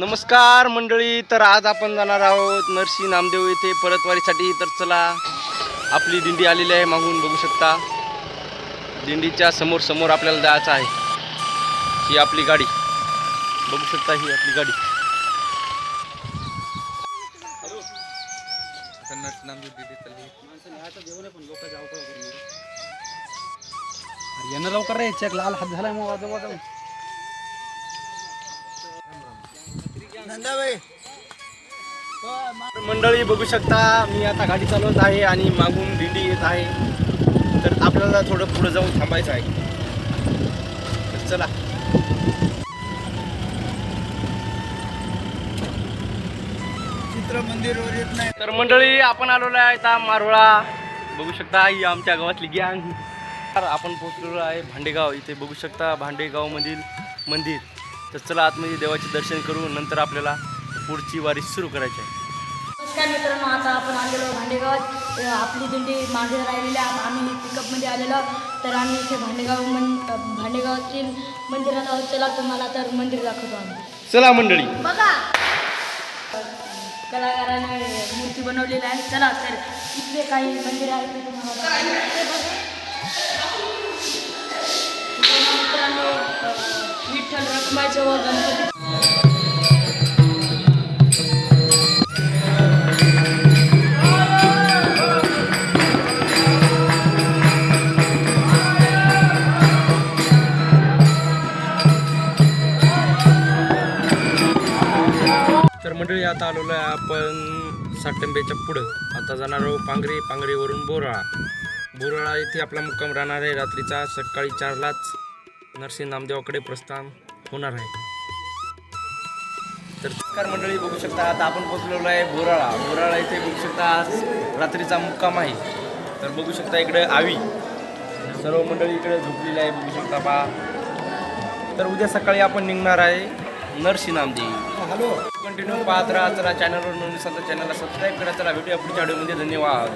नमस्कार मंडळी तर आज आपण जाणार आहोत नरसी नामदेव येथे परतवारीसाठी. तर चला आपली दिंडी आलेली आहे मागून बघू शकता. दिंडीच्या समोर समोर आपल्याला जायचं आहे. ही आपली गाडी. बघू शकता ही आपली गाडी. येणं लवकर रे चेक लाल हात झालाय मग वाजव वाजव. मंडळी बघू शकता मी आता गाडी चालवत आहे आणि मागून दिंडी येत आहे. तर आपल्याला थोडं पुढे जाऊन थांबायचं आहे. तर चला. चित्र मंदिरवर येत नाही. तर मंडळी आपण आलेलो आहे आता मारोळा बघू शकता ही आमच्या गावातली गँग. तर आपण पोहोचलेलो आहे भांडेगाव. इथे बघू शकता भांडेगाव मधील मंदिर. तर चला आतमध्ये देवाचे दर्शन करू नंतर आपल्याला पुढची वारी सुरू करायची आहे. नमस्कार मित्रांनो आता आपण आलेलो भांडेगावात. आपली दिंडी मागे राहिलेली आहे. आम्ही पिकअपमध्ये आलेलो तर आम्ही इथे भांडेगाव मन भांडेगावातील मंदिरात आहोत. चला तुम्हाला तर मंदिर दाखवतो आम्ही. चला मंडळी. बघा. कलाकाराने मूर्ती बनवलेली आहे. चला तर इथले काही मंदिर आहेत तुम्हाला विठ्ठल रखुमाईचं व गणपती तर मंडळी आता आलेलो आहे आपण साटंब्याच्या पुढं. आता जाणार आहोत पांगरे पांगरेवरून बोराळा. बोराळा येथे आपला मुक्काम राहणार आहे. रात्रीचा सकाळी चारलाच. नरसिंह नामदेवाकडे प्रस्थान होणार आहे. तर नमस्कार मंडळी बघू शकता आता आपण पोहोचलेलो आहे बोराळा. बोराळा इथे बघू शकता आज रात्रीचा मुक्काम आहे. तर बघू शकता इकडे आवी. सर्व मंडळी इकडे झोपलेली आहे बघू शकता पहा. तर उद्या सकाळी आपण निघणार आहे नरसिंह नामदेव. हॅलो. कंटिन्यू पाहत राहा चला चॅनलवर नोंदणी चॅनलला सबस्क्राईब करा चला भेटूया पुढच्या व्हिडिओमध्ये धन्यवाद.